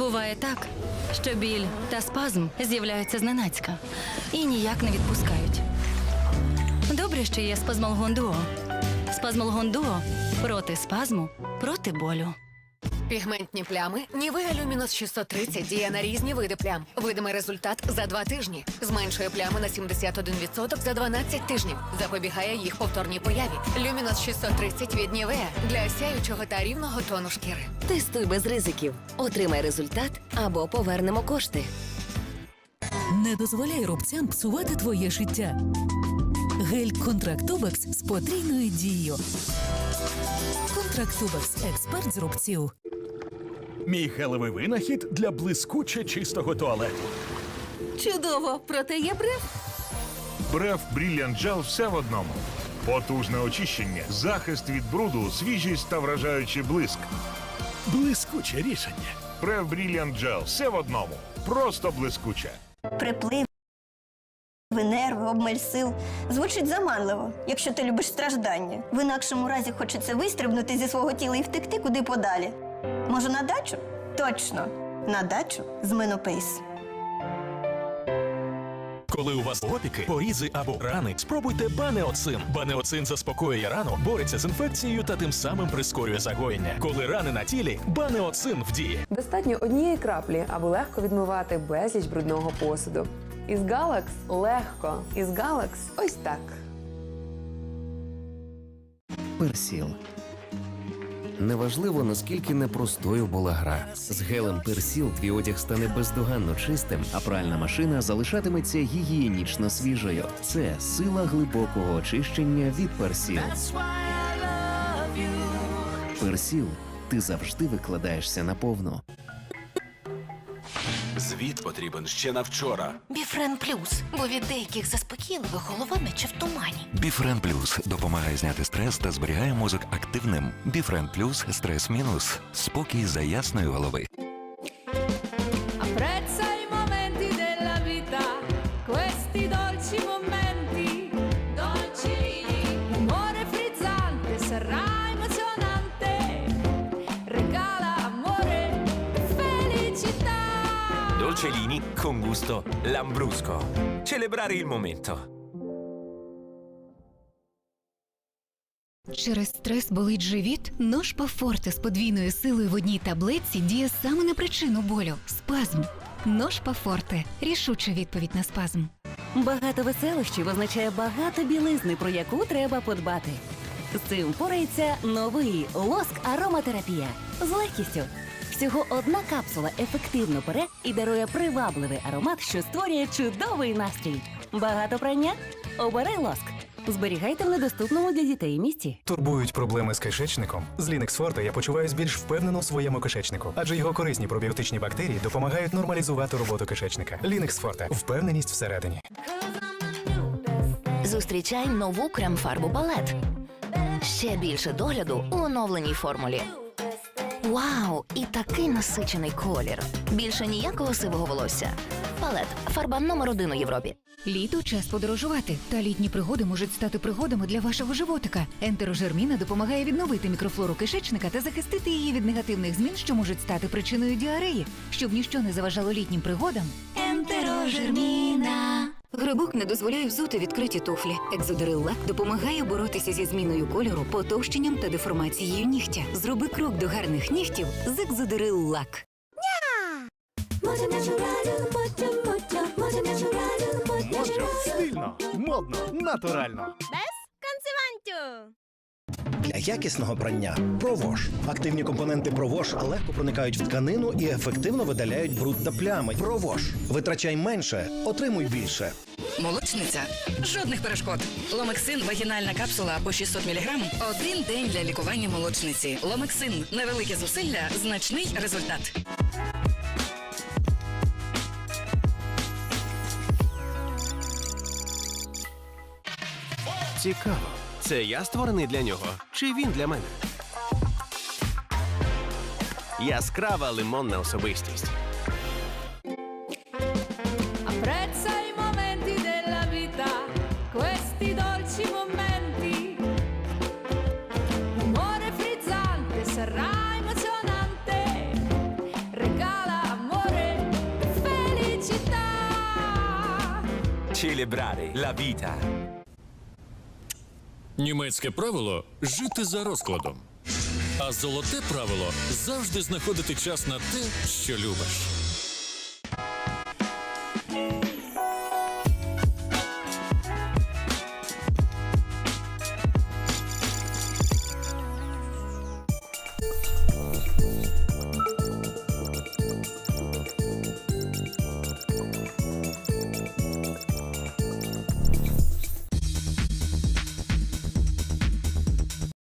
Буває так, що біль та спазм з'являються зненацька і ніяк не відпускають. Добре, що є спазмолгон дуо. Спазмолгон дуо проти спазму, проти болю. Пігментні плями Нівеа Люмінус 630 діє на різні види плям. Видимий результат за два тижні. Зменшує плями на 71% за 12 тижнів. Запобігає їх повторній появі. Люмінус 630 від Нівеа для сяючого та рівного тону шкіри. Тестуй без ризиків. Отримай результат або повернемо кошти. Не дозволяй рубцям псувати твоє життя. Гель Контрактубекс з потрійною дією. Контрактубекс експерт з рубців. Мій гелевий винахід для блискуче чистого туалету. Чудово! Проте є бриф. Бреф Brilliant Gel все в одному. Потужне очищення, захист від бруду, свіжість та вражаючий блиск. Блискуче рішення. Бреф Brilliant Gel все в одному. Просто блискуче. приплив, нерви, обмаль сил. Звучить заманливо, якщо ти любиш страждання. В інакшому разі хочеться вистрибнути зі свого тіла і втекти куди подалі. Може, на дачу? Точно, на дачу з Менопейс. Коли у вас опіки, порізи або рани, спробуйте банеоцин. Банеоцин заспокоює рану, бореться з інфекцією та тим самим прискорює загоєння. Коли рани на тілі, банеоцин в дії. Достатньо однієї краплі, аби легко відмивати безліч брудного посуду. Із Galax легко. Із Galax ось так. Персіл. Неважливо, наскільки непростою була гра. З гелем Персіл твій одяг стане бездоганно чистим, а пральна машина залишатиметься гігієнічно свіжою. Це сила глибокого очищення від Персіл. Персіл. Ти завжди викладаєшся наповну. Звіт потрібен ще на вчора. Біфрен плюс, бо від деяких заспокійливих голова наче в тумані. Біфрен Плюс допомагає зняти стрес та зберігає мозок активним. Біфрен Плюс стрес мінус. Спокій за ясної голови. Dolcellini con gusto lambrusco. Celebrare il momento. Через стрес болить живіт? Нож Пафорте з подвійною силою в одній таблетці діє саме на причину болю спазм. Нож Пафорте рішуча відповідь на спазм. Багато веселощів означає багато білизни, про яку треба подбати. З цим впорається новий лоск ароматерапія з легкістю. Всього одна капсула ефективно пере і дарує привабливий аромат, що створює чудовий настрій. Багато прання? Обери лоск. Зберігайте в недоступному для дітей місці. Турбують проблеми з кишечником. З Linux Forte я почуваюся більш впевнено у своєму кишечнику, адже його корисні пробіотичні бактерії допомагають нормалізувати роботу кишечника. Linux Forte. впевненість всередині. Зустрічай нову крем-фарбу палет. Ще більше догляду у оновленій формулі. Вау! І такий насичений колір. Більше ніякого сивого волосся. Палет фарба номер один у Європі. Літо час подорожувати, та літні пригоди можуть стати пригодами для вашого животика. Ентерожерміна допомагає відновити мікрофлору кишечника та захистити її від негативних змін, що можуть стати причиною діареї, щоб ніщо не заважало літнім пригодам. Ентерожерміна. Грибок не дозволяє взути відкриті туфлі. Екзодерил лак допомагає боротися зі зміною кольору, потовщенням та деформацією нігтя. Зроби крок до гарних нігтів з екзодерил лак. Можна стильно, модно, натурально. Для якісного прання провож. Активні компоненти провож легко проникають в тканину і ефективно видаляють бруд та плями. Провож. Витрачай менше, отримуй більше. Молочниця. Жодних перешкод. Ломексин вагінальна капсула по 600 мг. Один день для лікування молочниці. Ломексин. Невелике зусилля, значний результат. Цікаво. Це я створений для нього? Чи він для мене? Яскрава лимонна особистість. Apprezza i momenti della vita, questi dolci momenti. Umore frizzante sarà emozionante, regala amore, felicità. Celebrare la vita. Німецьке правило жити за розкладом. А золоте правило завжди знаходити час на те, що любиш.